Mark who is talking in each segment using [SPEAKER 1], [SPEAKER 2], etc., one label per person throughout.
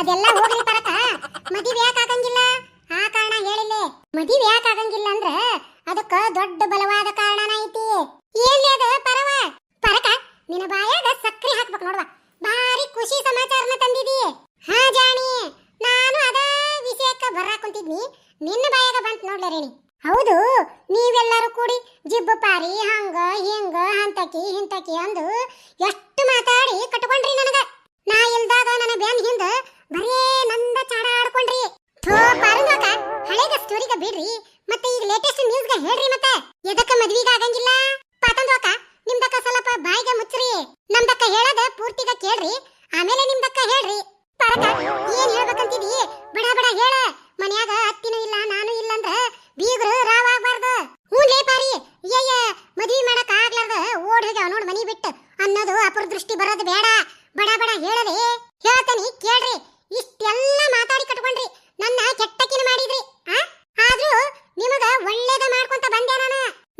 [SPEAKER 1] ಅದೆಲ್ಲ ಹೋಗ್ಲಿ ತರ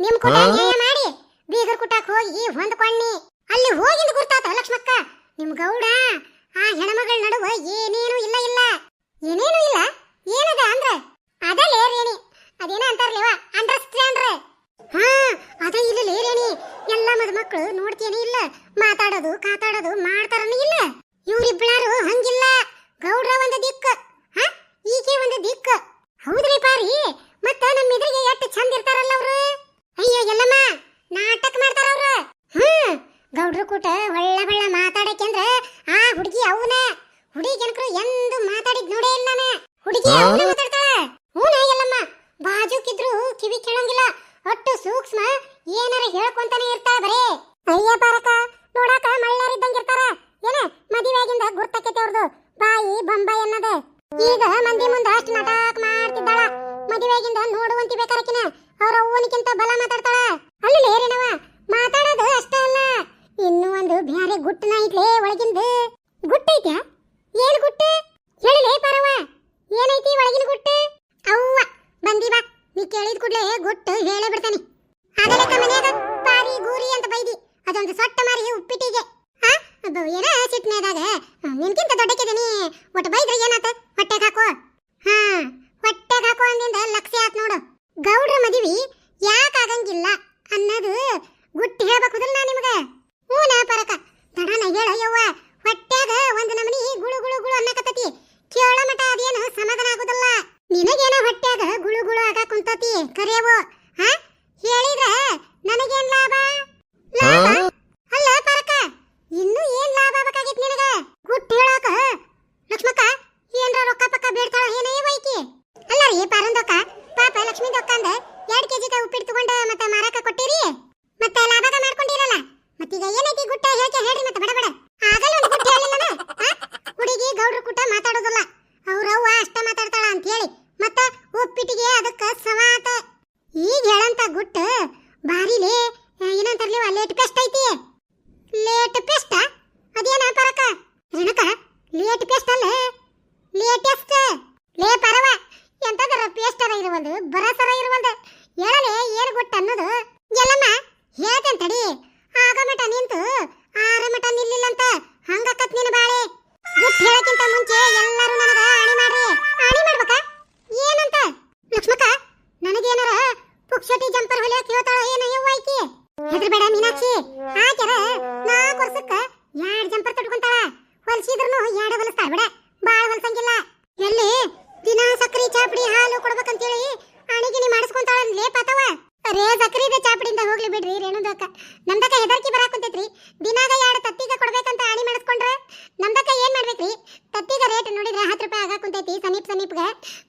[SPEAKER 1] ನಿಮ್ ಕುಟ ನ್ಯಾಯ ಮಾಡಿ. ಬೀಗರ್ ಕುಟಕ್ ಹೋಗಿ ಹೊಂದ್ಕೊಂಡಿ ಅಲ್ಲಿ ಹೋಗಿಂದ ಗುರ್ತಾತ ಲಕ್ಷ್ಮಕ್ಕ. ನಿಮ್ ಗೌಡ ಆ ಹೆಣಮಗಳ ನಡುವೆ ಏನೇನು ಇಲ್ಲ ಇಲ್ಲ. ಏನೇನು ಇಲ್ಲ? ಏನದ ಅಂದ್ರ? ಅದ ಲೇರೇಣಿ ಅದೇನ ಅಂತಾರ್ಲೇವ ಅಂಡರ್ಸ್ಟ್ಯಾಂಡ್ರ ಹಾ ಅದ ಇಲ್ಲ ಲೇರೇಣಿ ಎಲ್ಲ ಮದುಮಕ್ಕಳು ನೋಡ್ತೇನೆ ಇಲ್ಲ. ಮಾತಾಡೋದು ಕಾತಾಡೋದು ಮಾಡ್ತಾರನು ಇಲ್ಲ. ಇವ್ರಿಬ್ಳಾರು ಹಂಗಿಲ್ಲ. ಗೌಡ್ರ ಒಂದು ದಿಕ್ಕ. ಹಾ ಈಕೆ ಒಂದು ದಿಕ್ಕ. ಹೌದ್ರಿ ಪಾರಿ. ಮತ್ತ ನಮ್ಮ ಎದುರಿಗೆ ಎಷ್ಟು ಚಂದ ಇರ್ತಾರಲ್ಲ ಅವರು? ಅಯ್ಯೋ ಎಲ್ಲಮ್ಮ ನಾಟಕ ಮಾಡ್ತಾರ ಅವ್ರು ಹ್ಮ್ ಗೌಡ್ರು ಕೂಟ ಒಳ್ಳೆ ಬಳ್ಳ ಮಾತಾಡಕ್ಕೆ ಆ ಹುಡುಗಿ ಅವನ ಹುಡುಗಿ ಜನಕರು ಎಂದು ಮಾತಾಡಿದ್ ನೋಡೇ ಇಲ್ಲ ನಾನು ಹುಡುಗಿ ಹೇಳಿದ ಕೂಡಲೇ ಗುಟ್ಟು ಹೇಳೇ ಬಿಡ್ತಾನೆ. ಕರೆಯವು ಹಾ? ಹೇಳಿದ್ರ ನನಗೇನ್ ಲಾಭ? ಲಾಭ? ಅಲ್ಲ ಪರಕ ಇನ್ನು ಏನ್ ಲಾಭ ಬೇಕಾಗಿತ್ತು ನಿನಗ? ಗುಟ್ಟು ಹೇಳಕ? ಲಕ್ಷ್ಮಕ್ಕ ಏನ್ರ ರೊಕ್ಕ ಪಕ್ಕ ಬೇಡ್ತಾಳ ಏನೇ ಬೈಕಿ ಅಲ್ಲ ರೀ ಪಾರಂದೊಕ್ಕ ಪಾಪ ಲಕ್ಷ್ಮಿ ದೊಕ್ಕ ಅಂದ ಎರಡ್ ಕೆಜಿ ಉಪ್ಪಿಟ್ಟು ತಗೊಂಡ ಮತ್ತ ಮಾರಾಕ ಕೊಟ್ಟಿರಿ? ಮತ್ತೆ ಲಾಭ ಮಾಡ್ಕೊಂಡಿರಲ್ಲ? ಮತ್ತೀಗ ಏನೈತಿ ಗುಟ್ಟ ಹೇಳ್ಕೆ ಹೇಳ್ರಿ ಮತ್ತೆ ಬಡಬಡ the best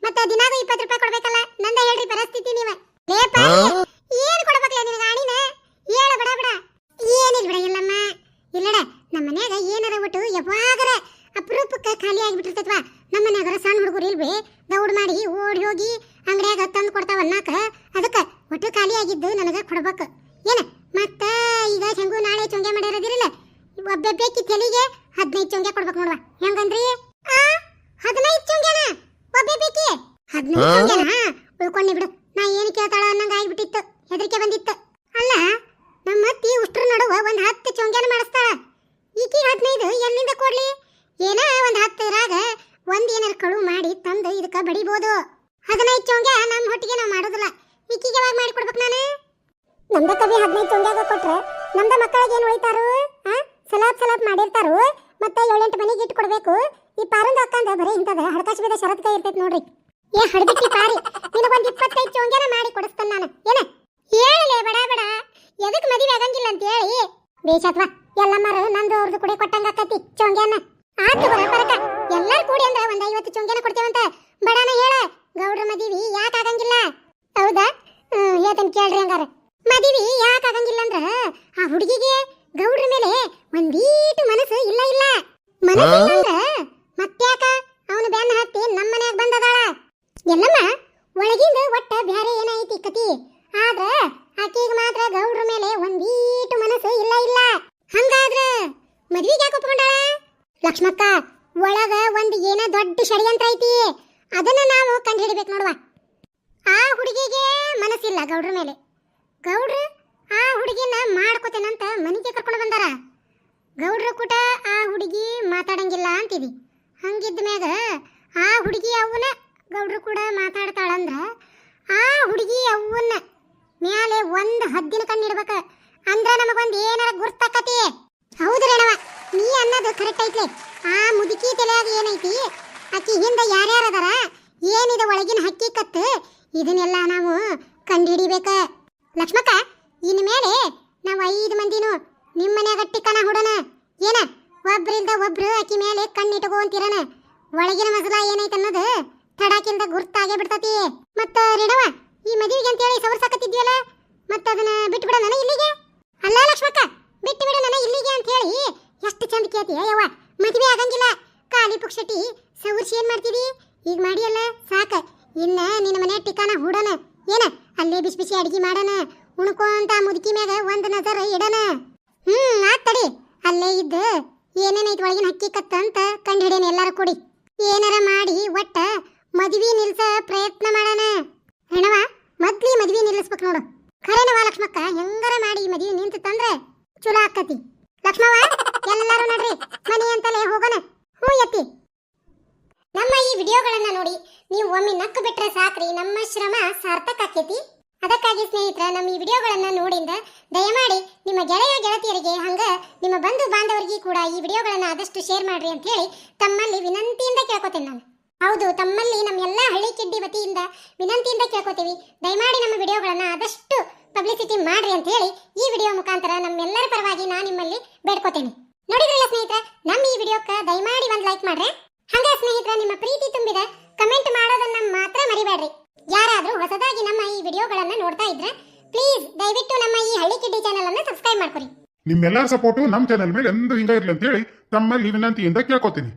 [SPEAKER 1] ಮತ್ತೆ ದಿನಾಗೂ 20 ರೂಪಾಯಿ ಕೊಡ್ಬೇಕಲ್ಲ? ನಂದ ಹೇಳ್ರಿ ಪರಿಸ್ಥಿತಿ ನೀವ. ಏನ್ ಕೊಡ್ಬೇಕಲ್ಲ ನಿನಗೆ ಆಣಿನ ಹೇಳ ಬಿಡ ಬಿಡ. ಏನಿಲ್ಲ ಬಿಡ ಇಲ್ಲಮ್ಮ. ಇಲ್ಲಡ ನಮ್ಮ ಮನ್ಯಾಗ ಏನಾರ ಒಟ್ಟು ಯಾವಾಗರ ಅಪರೂಪಕ್ಕೆ ಖಾಲಿ ಆಗಿಬಿಟ್ಟಿರ್ತೈತವಾ? ನಮ್ಮ ಮನ್ಯಾಗರ ಸಣ್ಣ ಹುಡುಗರು ಇಲ್ವೇ ದೌಡ್ ಮಾಡಿ ಓಡಿ ಹೋಗಿ ಅಂಗಡಿಯಾಗ ತಂದು ಕೊಡ್ತಾವ ಅನ್ನಾಕ ಅದಕ್ಕೆ ಒಟ್ಟು ಖಾಲಿ ಆಗಿದ್ದು ನನಗೆ ಕೊಡ್ಬೇಕು. ಏನ ಮತ್ತ ಈಗ ಹೆಂಗು ನಾಳೆ ಚೊಂಗೆ ಮಾಡಿರೋದಿರಲ್ಲ ಒಬ್ಬ ಬೇಕಿ ತೆಲಿಗೆ ಹದಿನೈದು ಚೊಂಗೆ ಕೊಡ್ಬೇಕು ನೋಡುವ. ಹೆಂಗಂದ್ರಿ? ಹದಿನೈದು ಚೊಂಗೆನಾ? ಒಬ್ಬೇಬೇಕಿ ಅದ್ನ ಉಳ್ಕೊಂಡಿ ಬಿಡು. ನಾ ಏನು ಕೇಳ್ತಾಳ ಅನ್ನಂಗ ಆಗ್ಬಿಟ್ಟಿತ್ತು. ಹೆದರಿಕೆ ಬಂದಿತ್ತು. ಅಲ್ಲ ನಮ್ಮ ಅತ್ತಿ ಉಷ್ಟ್ರ ನಡುವ ಒಂದ್ ಹತ್ತು ಚೊಂಗ್ಯಾನ ಮಾಡಿಸ್ತಾಳ. ಈಕಿ ಹದಿನೈದು ಎಲ್ಲಿಂದ ಕೊಡ್ಲಿ? ಏನ ಒಂದ್ ಹತ್ತು ರಾಗ ಒಂದ್ ಏನಾರ ಕಳು ಮಾಡಿ ತಂದು ಇದಕ್ಕ ಬಡಿಬೋದು. ಹದಿನೈದು ಚೊಂಗ್ಯಾ ನಮ್ಮ ಹೊಟ್ಟಿಗೆ ನಾವು ಮಾಡೋದಿಲ್ಲ. ಈಕಿಗೆ ಯಾವಾಗ ಮಾಡಿ ಕೊಡ್ಬೇಕು ನಾನು? ನಮ್ದ ಕವಿ ಹದಿನೈದು ಚೊಂಗ್ಯಾಗ ಕೊಟ್ರೆ ನಮ್ದ ಮಕ್ಕಳಿಗೆ ಏನು ಉಳಿತಾರು ಸಲಾಪ್ ಸಲಾಪ್ ಮಾಡಿರ್ತಾರು. ಮತ್ತೆ ಏಳೆಂಟು ಮನೆಗೆ ಇಟ್ಟು ಕೊಡ್ಬೇಕು. ಈ ಪಾರಂದ ಅಕ್ಕಂದ ಬರೀ ಇಂಥದ ಹಡಕಾಶ ಬಿದ ಶರತ್ ಕೈ ಇರ್ತೈತಿ ನೋಡ್ರಿ. ಏ ಹಡ್ಬಿಟ್ಟಿ ಪಾರಿ, ನಿನಗೊಂದು ಇಪ್ಪತ್ತೈದು ಚೊಂಗ್ಯಾನ ಮಾಡಿ ಕೊಡಿಸ್ತಾನೆ ನಾನು. ಏನ? ಹೇಳಲೇ, ಬಡ ಬಡ. ಎದಕ್ಕೆ ಮದುವೆ ಆಗಂಗಿಲ್ಲ ಅಂತ ಹೇಳಿ. ಬೇಷತ್ವ, ಎಲ್ಲಮ್ಮರು ನಂದು ಅವ್ರದ್ದು ಕುಡಿ ಕೊಟ್ಟಂಗ ಆಕತಿ, ಚೊಂಗ್ಯಾನ. ಎಲ್ಲಮ್ಮ, ಒಳಗಿಂದ ಒಟ್ಟ ಬ್ಯಾರೆ ಏನೈತಿ ಕತಿ? ಆದ್ರ ಆಕಿಗೆ ಮಾತ್ರ ಗೌಡ್ರ ಮೇಲೆ ಒಂದೀಟು ಮನಸ್ಸು ಇಲ್ಲ ಇಲ್ಲ. ಹಂಗಾದ್ರ ಮದ್ವಿಗೆ ಯಾಕೆ ಒಪ್ಕೊಂಡಾಳ? ಲಕ್ಷ್ಮಕ್ಕ, ಒಳಗ ಒಂದು ಏನ ದೊಡ್ಡ ಷಡ್ಯಂತ್ರ ಐತಿ, ಅದನ್ನ ನಾವು ಕಂಡುಹಿಡಿಬೇಕು ನೋಡುವ. ಆ ಹುಡುಗಿಗೆ ಮನಸ್ಸಿಲ್ಲ ಗೌಡ್ರ ಮೇಲೆ. ಗೌಡ್ರು ಆ ಹುಡುಗಿನ ಮಾಡ್ಕೋತೇನಂತ ಮನೆಗೆ ಕರ್ಕೊಂಡು ಬಂದಾರ. ಗೌಡ್ರ ಕೂಟ ಆ ಹುಡುಗಿ ಮಾತಾಡಂಗಿಲ್ಲ ಅಂತಿದಿ ಹಂಗಿದ್ದ ಮ್ಯಾಗ ಆ ಹುಡುಗಿ ಅವನ ಗೌಡ್ರ ಕೂಡ ಮಾತಾಡ್ತಾಳಂದ್ರ ಆ ಹುಡುಗಿ ಅವನ್ನ ಮ್ಯಾಲೆ ಒಂದ್ ಹದ್ದಿನ ಕಣ್ಣಿಡ್ಬೇಕ ಅಂದ್ರ ನಮಗೊಂದ್ ಏನಾರ ಗುರ್ತಕತಿ. ಹೌದು ನೀ ಅನ್ನೋದು ಕರೆಕ್ಟ್ ಐತ್ಲೆ. ಆ ಮುದುಕಿ ತಲೆಯಾಗ ಏನೈತಿ, ಅಕ್ಕಿ ಹಿಂದ ಯಾರ್ಯಾರ ಅದಾರ, ಏನಿದೆ ಒಳಗಿನ ಹಕ್ಕಿ ಕತ್ತು ಇದನ್ನೆಲ್ಲ ನಾವು ಕಂಡುಹಿಡಿಬೇಕ ಲಕ್ಷ್ಮಕ್ಕ ಇನ್ ಮೇಲೆ ನಾವು ಐದು ಮಂದಿನು ನಿಮ್ಮ ಮನ್ಯಾಗ ಟಿಕ್ಕನ ಹುಡನ. ಏನ ಒಬ್ರಿಂದ ಒಬ್ರು ಆಕಿ ಮೇಲೆ ಕಣ್ಣಿಟ್ಕೊಂತಿರನ ಒಳಗಿನ ಮಸಲ ಏನೈತೆ ಅನ್ನೋದು ತಡಾಕಿಂದ ಗುರ್ತಾಗೇ ಬಿಡ್ತತಿ. ಮತ್ತ ರೇಣವ, ಈ ಮದುವೆಗೆ ಅಂತೇಳಿ ಸವರ್ಸಾಕತ್ತಿದ್ಯಲ್ಲ ಮತ್ತ ಅದನ್ನ ಬಿಟ್ಟು ಬಿಡ ನನ ಇಲ್ಲಿಗೆ? ಅಲ್ಲ ಲಕ್ಷ್ಮಕ್ಕ ಬಿಟ್ಟು ಬಿಡ ನನ ಇಲ್ಲಿಗೆ ಅಂತ ಹೇಳಿ ಎಷ್ಟು ಚಂದ ಕೇಳ್ತಿ ಯವ್ವ ಮದುವೆ ಆಗಂಗಿಲ್ಲ. ಕಾಲಿ ಪುಕ್ಷಟಿ ಸವರ್ಸಿ ಏನ್ ಮಾಡ್ತೀವಿ ಈಗ ಮಾಡಿಯಲ್ಲ, ಸಾಕ. ಇನ್ನ ನಿನ್ನ ಮನೆ ಟಿಕಾನ ಹುಡನ ಏನ, ಅಲ್ಲೇ ಬಿಸಿ ಬಿಸಿ ಅಡಿಗೆ ಮಾಡನ ಉಣ್ಕೊಂತ ಮುದುಕಿ ಮ್ಯಾಗ ಒಂದ್ ನಜರ ಇಡನ ಹ್ಮ್, ಆತ್ ತಡಿ. ಅಲ್ಲೇ ಇದ್ದ ಏನೇನೈತ್ ಒಳಗಿನ ಹಕ್ಕಿ ಕತ್ತ ಅಂತ ಕಂಡಿಡೇನ ಎಲ್ಲಾರು ಕೂಡಿ. ಏನಾರ ಮಾಡಿ ಒಟ್ಟ ಮದ್ವಿ ನಿಲ್ಸ ಪ್ರಯತ್ನ ಮಾಡಣ. ಹೆಣವ, ಮೊದ್ಲಿ ಮದ್ವಿ ನಿಲ್ಲಿಸ್ಬೇಕು ನೋಡು. ಖರೇನವ ಲಕ್ಷ್ಮಕ್ಕ, ಹೆಂಗಾರ ಮಾಡಿ ಮದ್ವಿ ನಿಂತು ತಂದ್ರೆ ಚಲೋ ಆಕ್ಕತಿ ಲಕ್ಷ್ಮವ್ವ ಎಲ್ಲರೂ ನಡ್ರಿ, ಮನೆ ಅಂತಲೇ ಹೋಗೋಣ. ಹ್ಞೂ ಎತ್ತಿ ನಮ್ಮ ಈ ವಿಡಿಯೋಗಳನ್ನ ನೋಡಿ ನೀವು ಒಮ್ಮೆ ನಕ್ಕು ಬಿಟ್ರೆ ಸಾಕ್ರಿ, ನಮ್ಮ ಶ್ರಮ ಸಾರ್ಥಕ ಆಕೇತಿ. ಅದಕ್ಕಾಗಿ ಸ್ನೇಹಿತರ, ನಮ್ಮ ಈ ವಿಡಿಯೋಗಳನ್ನ ನೋಡಿಂದ ದಯಮಾಡಿ ನಿಮ್ಮ ಗೆಳೆಯ ಗೆಳತಿಯರಿಗೆ ಹಂಗ ನಿಮ್ಮ ಬಂಧು ಬಾಂಧವರಿಗೆ ಕೂಡ ಈ ವಿಡಿಯೋಗಳನ್ನ ಆದಷ್ಟು ಶೇರ್ ಮಾಡ್ರಿ ಅಂತ ಹೇಳಿ ತಮ್ಮಲ್ಲಿ ವಿನಂತಿಯಿಂದ ಕೇಳ್ಕೊತೇನೆ ನಾನು. ಹೌದು, ತಮ್ಮಲ್ಲಿ ನಮ್ಮ ಎಲ್ಲ ಹಳ್ಳಿ ಕಿಡ್ಡಿ ವತಿಯಿಂದ ವಿನಂತಿಯಿಂದ ಕೇಳ್ಕೊತೀವಿ. ದಯಮಾಡಿ ನಮ್ಮ ವಿಡಿಯೋಗಳನ್ನು ಆದಷ್ಟು ಪಬ್ಲಿಸಿಟಿ ಮಾಡ್ರಿ ಅಂತ ಹೇಳಿ ಈ ವಿಡಿಯೋ ಮುಖಾಂತರ ನಮ್ಮೆಲ್ಲರ ಪರವಾಗಿ ನಾನು ನಿಮ್ಮಲ್ಲಿ ಬೇಡ್ಕೋತೇನೆ. ನೋಡಿದ್ರಲ್ಲ ಸ್ನೇಹಿತರೆ ನಮ್ಮ ಈ ವಿಡಿಯೋಕ್ಕೆ ದಯಮಾಡಿ ಒಂದು ಲೈಕ್ ಮಾಡ್ರೆ. ಹಂಗ ಸ್ನೇಹಿತರೆ, ನಿಮ್ಮ ಪ್ರೀತಿ ತುಂಬಿದ ಕಮೆಂಟ್ ಮಾಡೋದನ್ನ ಮಾತ್ರ ಮರಿಬೇಡ್ರಿ. ಯಾರಾದರೂ ಹೊಸದಾಗಿ ನಮ್ಮ ಈ ವಿಡಿಯೋಗಳನ್ನ ನೋಡ್ತಾ ಇದ್ರೆ ಪ್ಲೀಸ್ ದಯವಿಟ್ಟು ನಮ್ಮ ಈ ಹಳ್ಳಿ ಕಿಡ್ಡಿ ಚಾನೆಲ್ ಅನ್ನು ಸಬ್ಸ್ಕ್ರೈಬ್ ಮಾಡ್ಕೊರಿ.
[SPEAKER 2] ನಿಮ್ಮೆಲ್ಲರ ಸಪೋರ್ಟು ನಮ್ಮ ಚಾನೆಲ್ ಮೇಲೆ ಎಂದು ಹಿಂಗ ಇರ್ಲಿ ಅಂತ ಹೇಳಿ ತಮ್ಮಲ್ಲಿ ವಿನಂತಿಯಿಂದ ಕೇಳ್ಕೊತೀನಿ.